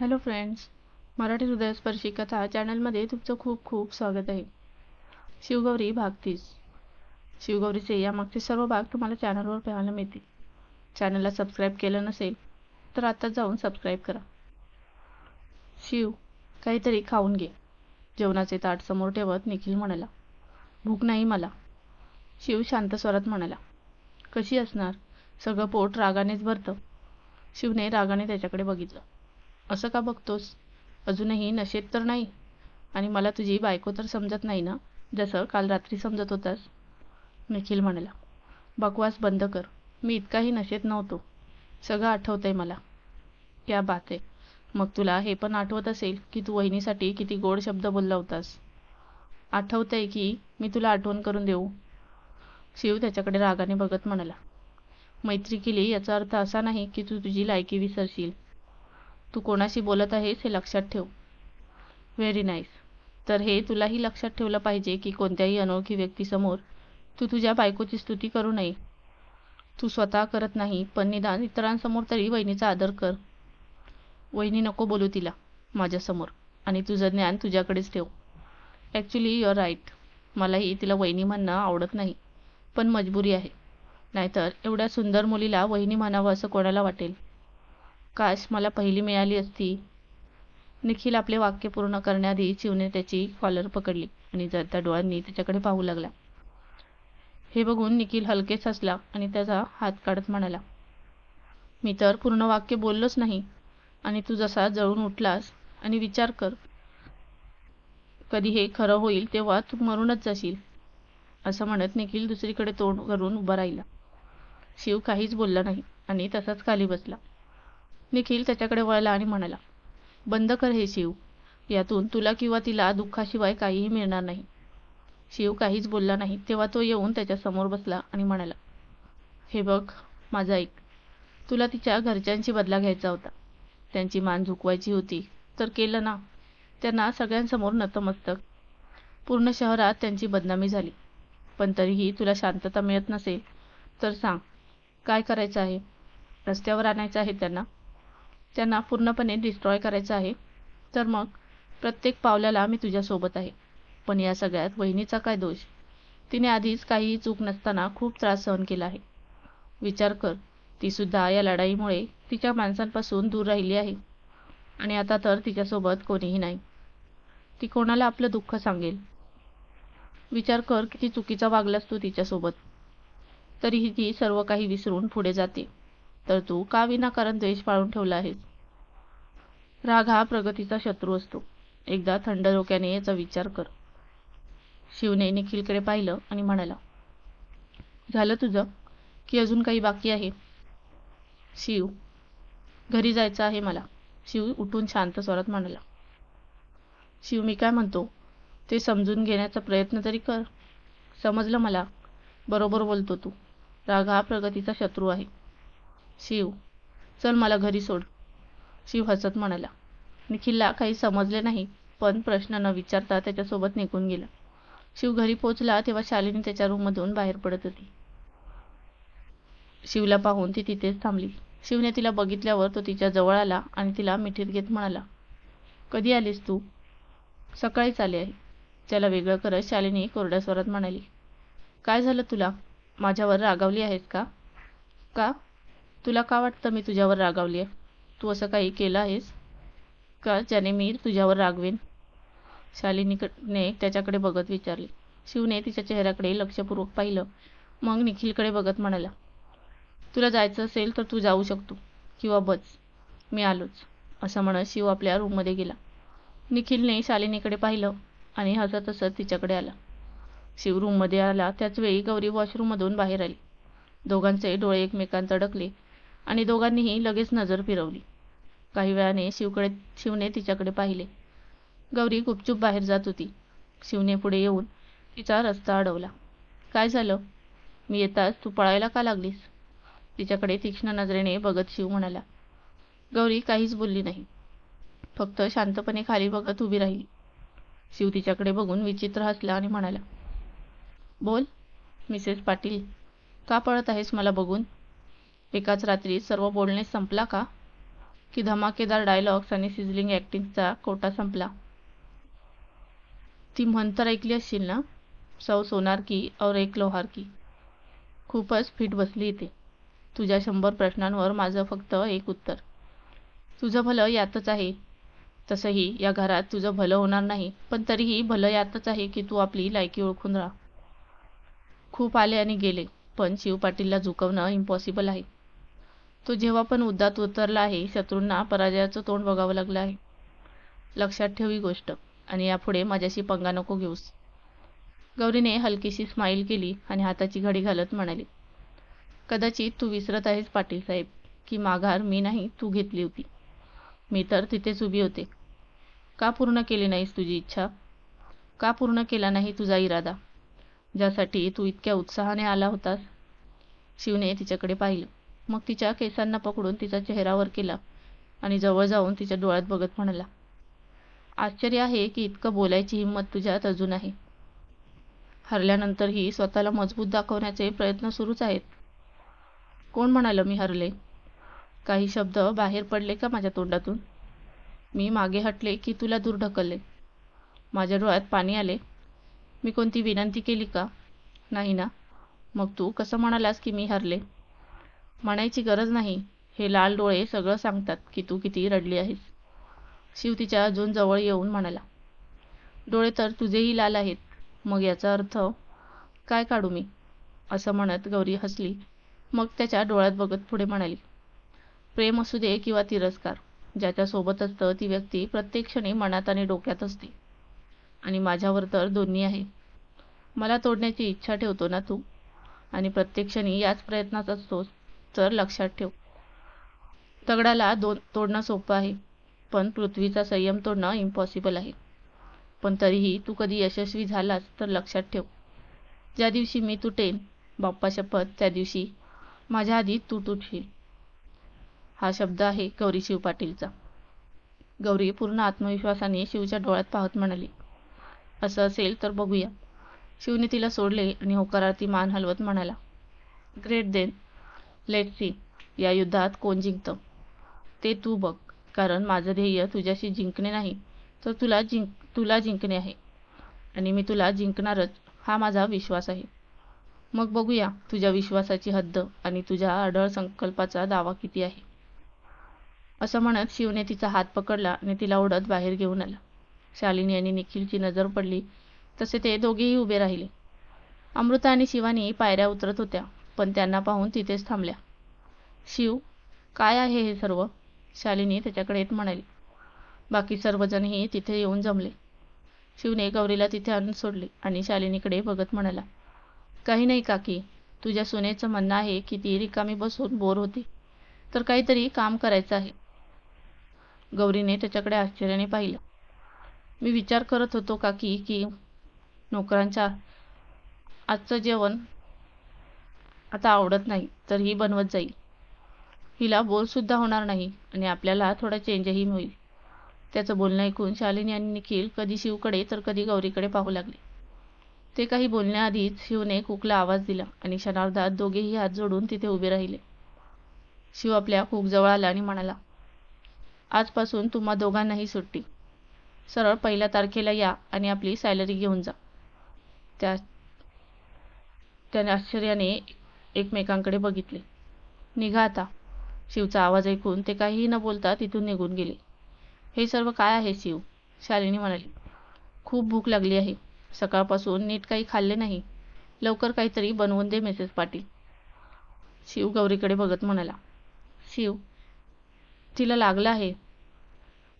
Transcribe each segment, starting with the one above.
Hello friends Marathi हृदयस्पर्शी कथा चॅनलमध्ये तुमचं खूप खूप स्वागत आहे. शिवगौरी भाग तीस. शिवगौरीचे यामागचे सर्व भाग तुम्हाला चॅनलवर पाहायला मिळतील. चॅनलला सबस्क्राईब केलं नसेल तर आता जाऊन सबस्क्राईब करा. शिव काहीतरी खाऊन घे. जेवणाचे ताट समोर ठेवत निखिल म्हणाला भूक नाही मला. शिव शांत स्वरात म्हणाला कशी असणार? सगळं पोट रागानेच भरतं. शिवने रागाने त्याच्याकडे बघितलं. असं का बघतोस? अजूनही नशेत तर नाही? आणि मला तुझी बायको तर समजत नाही ना? जसं काल रात्री समजत होतास. निखिल म्हणाला बकवास बंद कर. मी इतकाही नशेत नव्हतो. सगळं आठवतंय मला. क्या बात आहे मग तुला हे पण आठवत असेल की तू वहिनीसाठी किती गोड शब्द बोलला होतास. आठवतंय की मी तुला आठवण करून देऊ. शिव त्याच्याकडे रागाने बघत म्हणाला मैत्री केली याचा अर्थ असा नाही की तू तुझी लायकी विसरशील. तू कोणाशी बोलत आहेस हे लक्षात ठेव. व्हेरी नाईस तर हे तुलाही लक्षात ठेवलं पाहिजे की कोणत्याही अनोळखी व्यक्तीसमोर तू तुझ्या बायकोची स्तुती करू नये. तू स्वतः करत नाही पण निदान इतरांसमोर तरी वहिनीचा आदर कर. वहिनी नको बोलू तिला माझ्यासमोर आणि तुझं ज्ञान तुझ्याकडेच ठेव. ॲक्च्युली युअर राईट मलाही तिला वहिनी म्हणणं आवडत नाही पण मजबुरी आहे. नाहीतर एवढ्या सुंदर मुलीला वहिनी म्हणावं असं कोणाला वाटेल? काश मला पहिली मिळाली असती. निखिल आपले वाक्य पूर्ण करण्याआधी शिवने त्याची कॉलर पकडली आणि जळत्या डोळ्यांनी त्याच्याकडे पाहू लागला. हे बघून निखिल हलकेच हसला आणि त्याचा हात काढत म्हणाला मी तर पूर्ण वाक्य बोललोच नाही आणि तू जसा जळून उठलास आणि विचार कर. कधी हे खरं होईल तेव्हा तू मरूनच जाशील असं म्हणत निखिल दुसरीकडे तोंड करून उभा राहिला. शिव काहीच बोलला नाही आणि तसाच खाली बसला. निखिल त्याच्याकडे वळला आणि म्हणाला बंद कर हे शिव. यातून तुला किंवा तिला दुःखाशिवाय काहीही मिळणार नाही. शिव काहीच बोलला नाही तेव्हा तो येऊन त्याच्यासमोर बसला आणि म्हणाला हे बघ माझा ऐक. तुला तिच्या घरच्यांशी बदला घ्यायचा होता. त्यांची मान झुकवायची होती. तर केलं ना. त्यांना सगळ्यांसमोर नतमस्तक. पूर्ण शहरात त्यांची बदनामी झाली. पण तरीही तुला शांतता मिळत नसेल तर सांग काय करायचं आहे? रस्त्यावर आणायचं आहे त्यांना? त्यांना पूर्णपणे डिस्ट्रॉय करायचं आहे. तर मग प्रत्येक पावल्याला मी तुझ्यासोबत आहे. पण या सगळ्यात वहिनीचा काय दोष? तिने आधीच काहीही चूक नसताना खूप त्रास सहन केला आहे. विचार कर तीसुद्धा या लढाईमुळे तिच्या माणसांपासून दूर राहिली आहे. आणि आता तर तिच्यासोबत कोणीही नाही. ती कोणाला आपलं दुःख सांगेल? विचार कर किती चुकीचा वागलास तू तिच्यासोबत. तरीही ती सर्व काही विसरून पुढे जाते. तर तू का विनाकारण द्वेष पाळून ठेवला आहेस? राग हा प्रगतीचा शत्रू असतो. एकदा थंड डोक्याने याचा विचार कर. शिवने निखिलकडे पाहिलं आणि म्हणाला झालं तुझं? की अजून काही बाकी आहे? शिव घरी जायचं आहे मला. शिव उठून शांत स्वरात म्हणाला शिव मी काय म्हणतो? ते समजून घेण्याचा प्रयत्न तरी कर. समजलं मला? बरोबर बोलतो तू. राग हा प्रगतीचा शत्रू आहे. शिव चल मला घरी सोड. शिव हसत म्हणाला. निखिलला काही समजले नाही पण प्रश्न न विचारता त्याच्यासोबत निघून गेला. शिव घरी पोचला तेव्हा शालिनी त्याच्या रूममधून बाहेर पडत होती. शिवला पाहून ती तिथेच थांबली. शिवने तिला बघितल्यावर तो तिच्या जवळ आला आणि तिला मिठीत घेत म्हणाला कधी आलीस तू? सकाळीच आले आहे. त्याला वेगळं करत शालिनी कोरड्या स्वरात म्हणाली काय झालं तुला? माझ्यावर रागावली आहेस का? का? तुला का वाटतं मी तुझ्यावर रागावली आहे तू असं काही केलं आहेस? का ज्याने मी तुझ्यावर रागवेन? शालिनीकडने त्याच्याकडे बघत विचारले. शिवने तिच्या चेहऱ्याकडे लक्षपूर्वक पाहिलं. मग निखिलकडे बघत म्हणाला तुला जायचं असेल तर तू जाऊ शकतो किंवा बस. मी आलोच. असं म्हणत शिव आपल्या रूममध्ये गेला. निखिलने शालिनीकडे पाहिलं आणि हसत हसत तिच्याकडे आला. शिव रूममध्ये आला. त्याचवेळी गौरी वॉशरूममधून बाहेर आली. दोघांचे डोळे एकमेकांत अडकले. आणि दोघांनीही लगेच नजर फिरवली. काही वेळाने शिवकडे शिवने तिच्याकडे पाहिले. गौरी गुपचूप बाहेर जात होती. शिवने पुढे येऊन तिचा रस्ता अडवला. काय झालं? मी येताच तू पळायला का लागलीस? तिच्याकडे तीक्ष्ण नजरेने बघत शिव म्हणाला. गौरी काहीच बोलली नाही. फक्त शांतपणे खाली बघत उभी राहिली. शिव तिच्याकडे बघून विचित्र हसला आणि म्हणाला बोल मिसेस पाटील का पळत आहेस मला बघून? एकाच रात्री सर्व बोलणे संपला का? की धमाकेदार डायलॉग्स आणि सिझलिंग ॲक्टिंगचा कोटा संपला. ती म्हणतर ऐकली असशील ना? सौ सोनार की और एक लोहार की. खूपच फिट बसली इथे. तुझ्या शंभर प्रश्नांवर माझं फक्त एक उत्तर. तुझं भलं यातच आहे. तसंही या घरात तुझं भलं होणार नाही पण तरीही भलं यातच आहे की तू आपली लायकी ओळखून राहा. खूप आले आणि गेले पण शिव पाटीलला झुकवणं इम्पॉसिबल आहे. तो जेव्हा पण उद्दात उतरला आहे शत्रूंना पराजयाचं तोंड बघावं लागलं आहे. लक्षात ठेव ही गोष्ट आणि यापुढे माझ्याशी पंगा नको घेऊस. गौरीने हलकीशी स्माईल केली आणि हाताची घडी घालत म्हणाली कदाचित तू विसरत आहेस पाटील साहेब की माघार मी नाही तू घेतली होती. मी तर तिथेच उभी होते. का पूर्ण केली नाहीस तुझी इच्छा? का पूर्ण केला नाही तुझा इरादा? ज्यासाठी तू इतक्या उत्साहाने आला होतास. शिवने तिच्याकडे पाहिलं. मग तिच्या केसांना पकडून तिचा चेहरावर केला आणि जवळ जाऊन तिच्या डोळ्यात बघत म्हणाला आश्चर्य आहे की इतकं बोलायची हिंमत तुझ्यात अजून आहे. हरल्यानंतरही स्वतःला मजबूत दाखवण्याचे प्रयत्न सुरूच आहेत. कोण म्हणालं मी हरले? काही शब्द बाहेर पडले का माझ्या तोंडातून? मी मागे हटले की तुला दूर ढकलले. माझ्या डोळ्यात पाणी आले. मी कोणती विनंती केली का? नाही ना. मग तू कसं म्हणालास की मी हरले? म्हणायची गरज नाही. हे लाल डोळे सगळं सांगतात की तू किती रडली आहेस. शिव तिच्या अजून जवळ येऊन म्हणाला डोळे तर तुझेही लाल आहेत. मग याचा अर्थ काय काढू मी? असं म्हणत गौरी हसली. मग त्याच्या डोळ्यात बघत पुढे म्हणाली प्रेम असू दे किंवा तिरस्कार. ज्याच्यासोबत असतं ती व्यक्ती प्रत्येक क्षणी मनात आणि डोक्यात असते. आणि माझ्यावर तर दोन्ही आहे. मला तोडण्याची इच्छा ठेवतो ना तू? आणि प्रत्येक क्षणी याच प्रयत्नात असतोस तर लक्षात ठेव. दगडाला दोन तोडणं सोपं आहे पण पृथ्वीचा संयम तोडणं इम्पॉसिबल आहे. पण तरीही तू कधी यशस्वी झालास तर लक्षात ठेव. ज्या दिवशी मी तुटेन बाप्पा शपथ त्या दिवशी माझ्या आधी तू तुटशील. हा शब्द आहे गौरी शिव पाटीलचा. गौरी पूर्ण आत्मविश्वासाने शिवच्या डोळ्यात पाहत म्हणाली असं असेल तर बघूया. शिवने तिला सोडले आणि होकारार्थी मान हलवत म्हणाला ग्रेट देन लेट सी या युद्धात कोण जिंकतं? ते तू बघ. कारण माझं ध्येय तुझ्याशी जिंकणे नाही तर तुला जिंक तुला जिंकणे आहे. आणि मी तुला जिंकणारच हा माझा विश्वास आहे. मग बघूया तुझ्या विश्वासाची हद्द आणि तुझ्या अढळ संकल्पाचा दावा किती आहे. असं म्हणत शिवने तिचा हात पकडला आणि तिला ओढत बाहेर घेऊन आला. शालिनी आणि निखिलची नजर पडली. तसे ते दोघेही उभे राहिले. अमृता आणि शिवानी पायऱ्या उतरत होत्या. पण त्यांना पाहून तिथेच थांबल्या. शिव काय आहे हे सर्व? शालिनी त्याच्याकडे येत म्हणाली. बाकी सर्वजणही तिथे येऊन जमले. शिवने गौरीला तिथे आणून सोडले आणि शालिनीकडे बघत म्हणाला काही नाही काकी तुझ्या सुनेचं म्हणणं आहे की ती रिकामी बसून बोर होती तर काहीतरी काम करायचं आहे. गौरीने त्याच्याकडे आश्चर्याने पाहिलं. मी विचार करत होतो काकी की नोकरांच्या आजचं जेवण आता आवडत नाही तर ही बनवत जाईल. हिला बोलसुद्धा होणार नाही आणि आपल्याला थोडा चेंजही होईल त्याचं बोलणं ऐकून शालिनी आणि निखिल कधी शिवकडे तर कधी गौरीकडे पाहू लागले. ते काही बोलण्याआधीच शिवने कुकला आवाज दिला आणि क्षणार्धात दोघेही हात जोडून तिथे उभे राहिले. शिव आपल्या जवळ आला आणि म्हणाला आजपासून तुम्हा दोघांनाही सुट्टी. सरळ पहिल्या तारखेला या आणि आपली सॅलरी घेऊन जा. त्या त्याने आश्चर्याने एकमेकांकडे बघितले. निघा आता. शिवचा आवाज ऐकून ते काहीही न बोलता तिथून निघून गेले. हे सर्व काय आहे शिव? शालिनी म्हणाली. खूप भूक लागली आहे. सकाळपासून नीट काही खाल्ले नाही. लवकर काहीतरी बनवून दे मिसेस पाटील. शिव गौरीकडे बघत म्हणाला. शिव तिला लागलं आहे.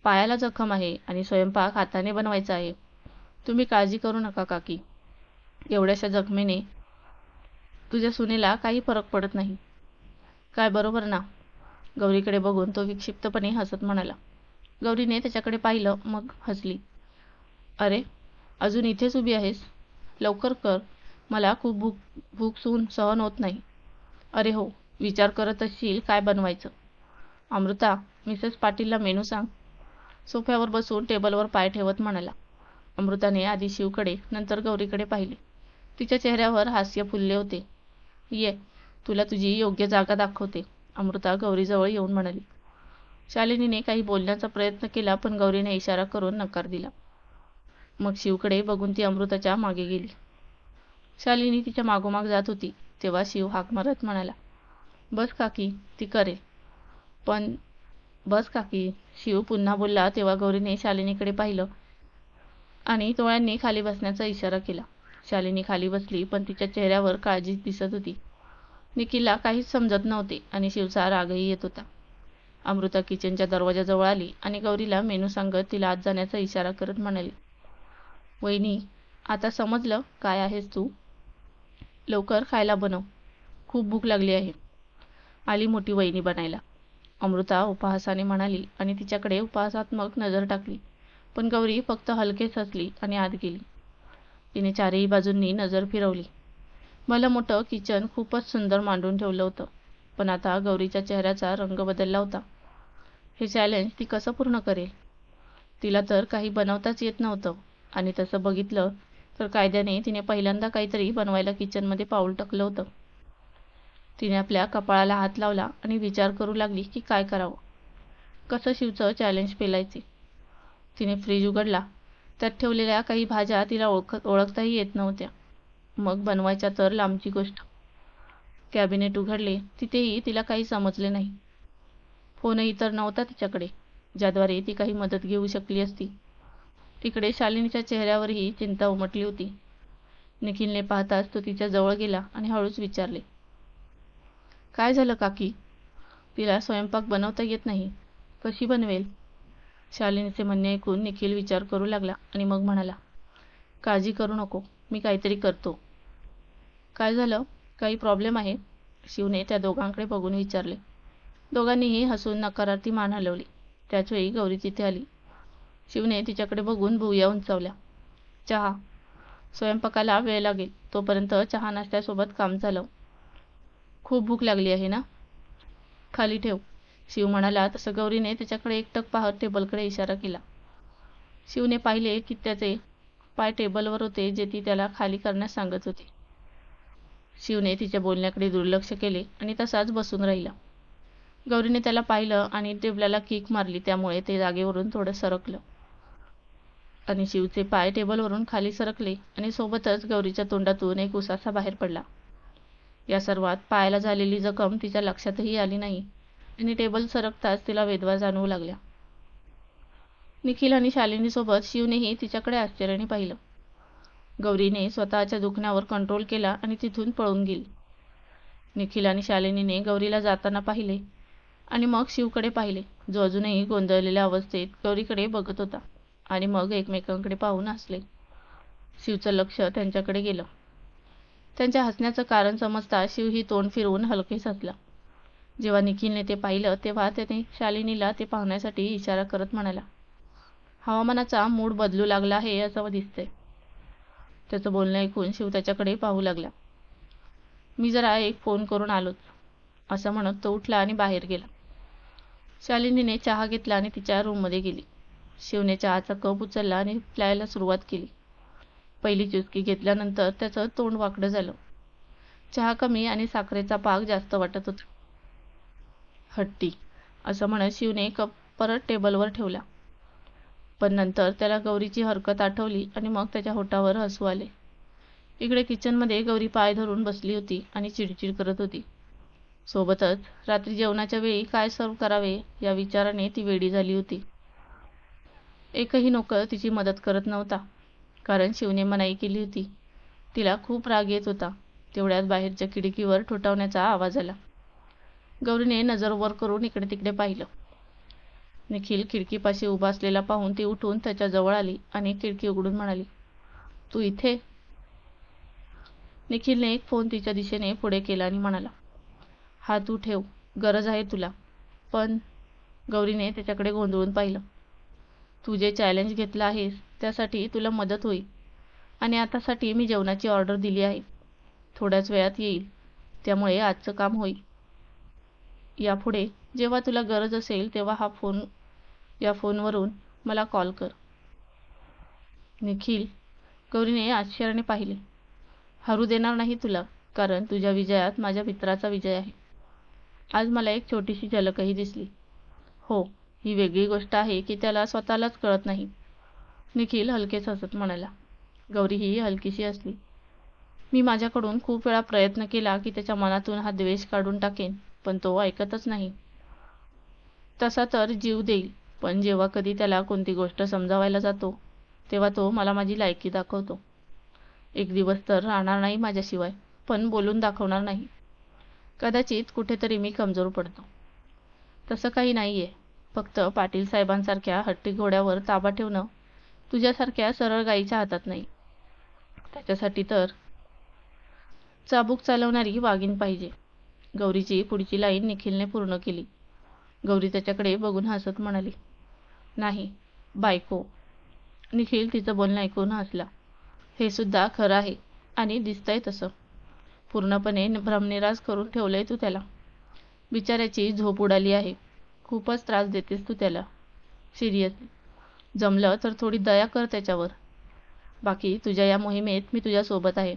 पायाला जखम आहे आणि स्वयंपाक हाताने बनवायचा आहे. तुम्ही काळजी करू नका काकी. एवढ्याशा जखमेने तुझ्या सुनेला काही फरक पडत नाही. काय बरोबर ना? गौरीकडे बघून तो विक्षिप्तपणे हसत म्हणाला. गौरीने त्याच्याकडे पाहिलं मग हसली. अरे अजून इथेच उभी आहेस? लवकर कर. मला खूप भूक भूक सून सहन होत नाही. अरे हो विचार करत असशील काय बनवायचं? अमृता मिसेस पाटीलला मेनू सांग. सोफ्यावर बसून टेबलवर पाय ठेवत म्हणाला. अमृताने आधी शिवकडे नंतर गौरीकडे पाहिले. तिच्या चेहऱ्यावर हास्य फुलले होते. ये तुला तुझी योग्य जागा दाखवते अमृता गौरीजवळ येऊन म्हणाली. शालिनीने काही बोलण्याचा प्रयत्न केला पण गौरीने इशारा करून नकार दिला. मग शिवकडे बघून ती अमृताच्या मागे गेली. शालिनी तिच्या मागोमाग जात होती तेव्हा शिव हाक मारत म्हणाला बस काकी ती करेल. पण बस काकी शिव पुन्हा बोलला तेव्हा गौरीने शालिनीकडे पाहिलं आणि डोळ्यांनी खाली बसण्याचा इशारा केला. शालिनी खाली बसली पण तिच्या चेहऱ्यावर काळजी दिसत होती. निखिलला काहीच समजत नव्हते आणि शिवचा रागही येत होता. अमृता किचनच्या दरवाजाजवळ आली आणि गौरीला मेनू सांगत तिला आत जाण्याचा इशारा करत म्हणाली वहिनी आता समजलं काय आहेस तू? लवकर खायला बनव. खूप भूक लागली आहे. आली मोठी वहिनी बनायला. अमृता उपहासाने म्हणाली आणि तिच्याकडे उपहासात्मक नजर टाकली. पण गौरी फक्त हलकेच हसली आणि आत गेली. तिने चारही बाजूंनी नजर फिरवली. भलं मोठं किचन खूपच सुंदर मांडून ठेवलं होतं पण आता गौरीच्या चेहऱ्याचा रंग बदलला होता. हे चॅलेंज ती कसं पूर्ण करेल? तिला तर काही बनवताच येत नव्हतं आणि तसं बघितलं तर कायद्याने तिने पहिल्यांदा काहीतरी बनवायला किचनमध्ये पाऊल टाकलं होतं. तिने आपल्या कपाळाला हात लावला आणि विचार करू लागली की काय करावं? कसं शिवचं चॅलेंज पेलायचे? तिने फ्रीज उघडला त्यात ठेवलेल्या काही भाज्या तिला ओळख ओळखताही येत नव्हत्या. मग बनवायच्या तर लांबची गोष्ट. कॅबिनेट उघडले तिथेही तिला काही समजले नाही. फोनही तर नव्हता तिच्याकडे ज्याद्वारे ती काही मदत घेऊ शकली असती. तिकडे शालिनीच्या चेहऱ्यावरही चिंता उमटली होती. निखिलने पाहताच तो तिच्या जवळ गेला आणि हळूच विचारले काय झालं काकी? तिला स्वयंपाक बनवता येत नाही. कशी बनवेल? शालिनीचे म्हणणे ऐकून निखिल विचार करू लागला आणि मग म्हणाला काळजी करू नको मी काहीतरी करतो. काय झालं? काही प्रॉब्लेम आहे? शिवने त्या दोघांकडे बघून विचारले. दोघांनीही हसून नकारार्थी मान हलवली. त्याचवेळी गौरी तिथे आली. शिवने तिच्याकडे बघून भुवया उंचावल्या. चहा. स्वयंपाकाला वेळ लागेल. तोपर्यंत चहा नाश्त्यासोबत काम झालं खूप भूक लागली आहे ना? खाली ठेव. शिव म्हणाला तसं गौरीने त्याच्याकडे एकटक पाहत टेबलकडे इशारा केला. शिवने पाहिले की त्याचे पाय टेबलवर होते जे ती त्याला खाली करण्यास सांगत होती. शिवने तिच्या बोलण्याकडे दुर्लक्ष केले आणि तसाच बसून राहिला. गौरीने त्याला पाहिलं आणि टेबलाला किक मारली त्यामुळे ते जागेवरून थोडं सरकलं. आणि शिवचे पाय टेबलवरून खाली सरकले आणि सोबतच गौरीच्या तोंडातून एक उसासा बाहेर पडला. या सर्वात पायाला झालेली जखम तिच्या लक्षातही आली नाही. आणि टेबल सरकताच तिला वेदवा जाणवू लागल्या. निखिल आणि शालिनीसोबत शिवनेही तिच्याकडे आश्चर्याने पाहिलं. गौरीने स्वतःच्या दुखण्यावर कंट्रोल केला आणि तिथून पळून गेली. निखिल आणि शालिनीने गौरीला जाताना पाहिले आणि मग शिवकडे पाहिले. जो अजूनही गोंधळलेल्या अवस्थेत गौरीकडे बघत होता आणि मग एकमेकांकडे पाहून हसले. शिवचं लक्ष त्यांच्याकडे गेलं. त्यांच्या हसण्याचं कारण समजता शिव ही तोंड फिरवून हलकेच हसला जेव्हा निखिलने ते पाहिलं तेव्हा त्याने शालिनीला ते पाहण्यासाठी इशारा करत म्हणाला हवामानाचा मूड बदलू लागला आहे असं दिसतंय. त्याचं बोलणं ऐकून शिव त्याच्याकडे पाहू लागला. मी जरा एक फोन करून आलोच असं म्हणत तो उठला आणि बाहेर गेला. शालिनीने चहा घेतला आणि तिच्या रूममध्ये गेली. शिवने चहाचा कप उचलला आणि प्यायला सुरुवात केली. पहिली चुस्की घेतल्यानंतर त्याचं तोंड वाकडं झालं. चहा कमी आणि साखरेचा पाक जास्त वाटत होता. हट्टी असं म्हणत शिवने कप परत टेबलवर ठेवला पण नंतर त्याला गौरीची हरकत आठवली आणि मग त्याच्या होठावर हसू आले. इकडे किचनमध्ये गौरी पाय धरून बसली होती आणि चिडचिड करत होती. सोबतच रात्री जेवणाच्या वेळी काय सर्व करावे या विचाराने ती वेडी झाली होती. एकही नोकर तिची मदत करत नव्हता. कारण शिवने मनाई केली होती. तिला खूप राग येत होता. तेवढ्यात बाहेरच्या खिडकीवर ठोठावण्याचा आवाज आला. गौरीने नजर वर करून इकडे तिकडे पाहिलं. निखिल खिडकीपाशी उभा असलेला पाहून ती उठून त्याच्याजवळ आली आणि खिडकी उघडून म्हणाली तू इथे? निखिलने एक फोन तिच्या दिशेने पुढे केला आणि म्हणाला हा तू ठेव गरज आहे तुला. पण गौरीने त्याच्याकडे गोंधळून पाहिलं तू जे चॅलेंज घेतलं आहेस त्यासाठी तुला मदत होईल आणि आतासाठी मी जेवणाची ऑर्डर दिली आहे. थोड्याच वेळात येईल. त्यामुळे आजचं काम होईल. यापुढे जेव्हा तुला गरज असेल तेव्हा हा फोन या फोनवरून मला कॉल कर. निखिल गौरीने आश्चर्याने पाहिले. हरू देणार नाही तुला कारण तुझ्या विजयात माझ्या मित्राचा विजय आहे. आज मला एक छोटीशी झलकही दिसली. हो ही वेगळी गोष्ट आहे की त्याला स्वतःलाच कळत नाही. निखिल हलकेच हसत म्हणाला. गौरी ही हलकीशी असली. मी माझ्याकडून खूप वेळा प्रयत्न केला की त्याच्या मनातून हा द्वेष काढून टाकेन. पण तो ऐकतच नाही. तसा तर जीव देईल पण जेव्हा कधी त्याला कोणती गोष्ट समजावायला जातो तेव्हा तो मला माझी लायकी दाखवतो. एक दिवस तर राहणार नाही माझ्याशिवाय पण बोलून दाखवणार नाही. कदाचित कुठेतरी मी कमजोर पडतो. तसं काही नाही आहे फक्त पाटील साहेबांसारख्या हट्टी घोड्यावर ताबा ठेवणं तुझ्यासारख्या सरळ गाईच्या हातात नाही. त्याच्यासाठी तर चाबूक चालवणारी वाघीण पाहिजे. गौरीची पुढची लाईन निखिलने पूर्ण केली. गौरी त्याच्याकडे बघून हसत म्हणाली नाही बायको. निखिल तिचं बोलणं ऐकून हसला. हे सुद्धा खरं आहे आणि दिसतंय तसं. पूर्णपणे भ्रमनिराश करून ठेवलंय तू त्याला. बिचाऱ्याची झोप उडाली आहे. खूपच त्रास देतेस तू त्याला. सिरियसली जमलं तर थोडी दया कर त्याच्यावर. बाकी तुझ्या या मोहिमेत मी तुझ्यासोबत आहे.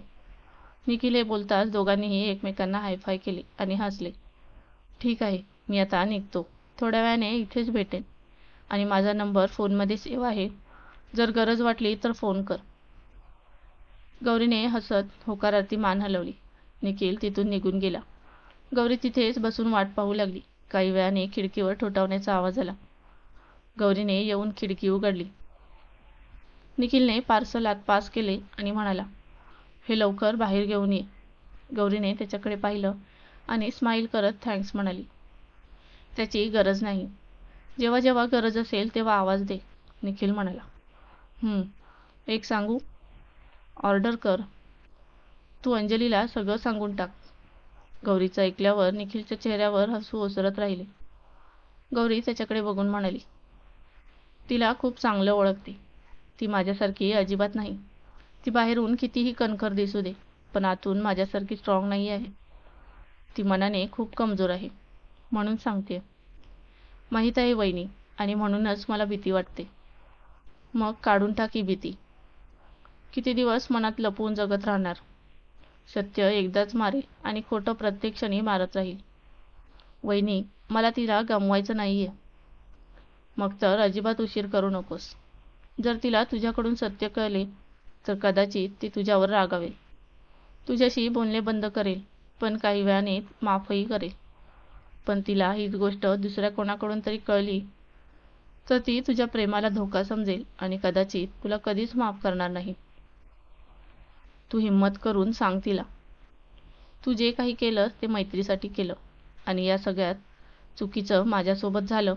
निखिल हे बोलताच दोघांनीही एकमेकांना हायफाय केली आणि हसले. ठीक आहे मी आता निघतो. थोड्या वेळाने इथेच भेटेन. आणि माझा नंबर फोनमध्ये सेव्ह आहे. जर गरज वाटली तर फोन कर. गौरीने हसत होकारार्थी मान हलवली. निखिल तिथून निघून गेला. गौरी तिथेच बसून वाट पाहू लागली. काही वेळाने खिडकीवर ठोठावण्याचा आवाज आला. गौरीने येऊन खिडकी उघडली. निखिलने पार्सल आत पास केले आणि म्हणाला हे लवकर बाहेर घेऊन ये. गौरीने त्याच्याकडे पाहिलं आणि स्माईल करत थँक्स म्हणाली. त्याची गरज नाही. जेव्हा जेव्हा गरज असेल तेव्हा आवाज दे निखिल म्हणाला. एक सांगू? ऑर्डर कर. तू अंजलीला सगळं सांगून टाक. गौरीचं ऐकल्यावर निखिलच्या चेहऱ्यावर हसू ओसरत राहिले. गौरी त्याच्याकडे बघून म्हणाली तिला खूप चांगलं ओळखते. ती माझ्यासारखी अजिबात नाही. ती बाहेरून कितीही कणखर दिसू दे पण आतून माझ्यासारखी स्ट्रॉंग नाही आहे. ती मनाने खूप कमजोर आहे म्हणून सांगते. माहीत आहे वहिनी आणि म्हणूनच मला भीती वाटते. मग काढून टाकी भीती. किती दिवस मनात लपवून जगत राहणार? सत्य एकदाच मारेल आणि खोटं प्रत्येक क्षणी मारत राहील. वहिनी मला तिला गमवायचं नाही आहे मग तर अजिबात उशीर करू नकोस. जर तिला तुझ्याकडून सत्य कळले तर कदाचित ती तुझ्यावर रागावेल. तुझ्याशी बोलणे बंद करेल पण काही वेळाने माफही करेल. पण तिला हीच गोष्ट दुसऱ्या कोणाकडून तरी कळली तर ती तुझ्या प्रेमाला धोका समजेल आणि कदाचित तुला कधीच माफ करणार नाही. तू हिंमत करून सांग तिला. तू जे काही केलं ते मैत्रीसाठी केलं आणि या सगळ्यात चुकीचं माझ्यासोबत झालं.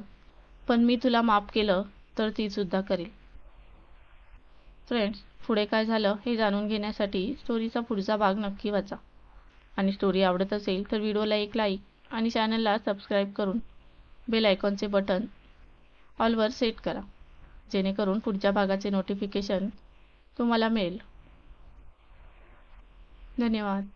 पण मी तुला माफ केलं तर ती सुद्धा करेल. फ्रेंड्स पुढे काय झालं हे जाणून घेण्यासाठी स्टोरीचा पुढचा भाग नक्की वाचा. आणि स्टोरी आवडत असेल तर व्हिडिओला एक लाईक आणि चॅनलला सबस्क्राईब करून बेल आयकॉनचे बटन ऑलवर सेट करा. जेणेकरून पुढच्या भागाचे नोटिफिकेशन तुम्हाला मिळेल. धन्यवाद.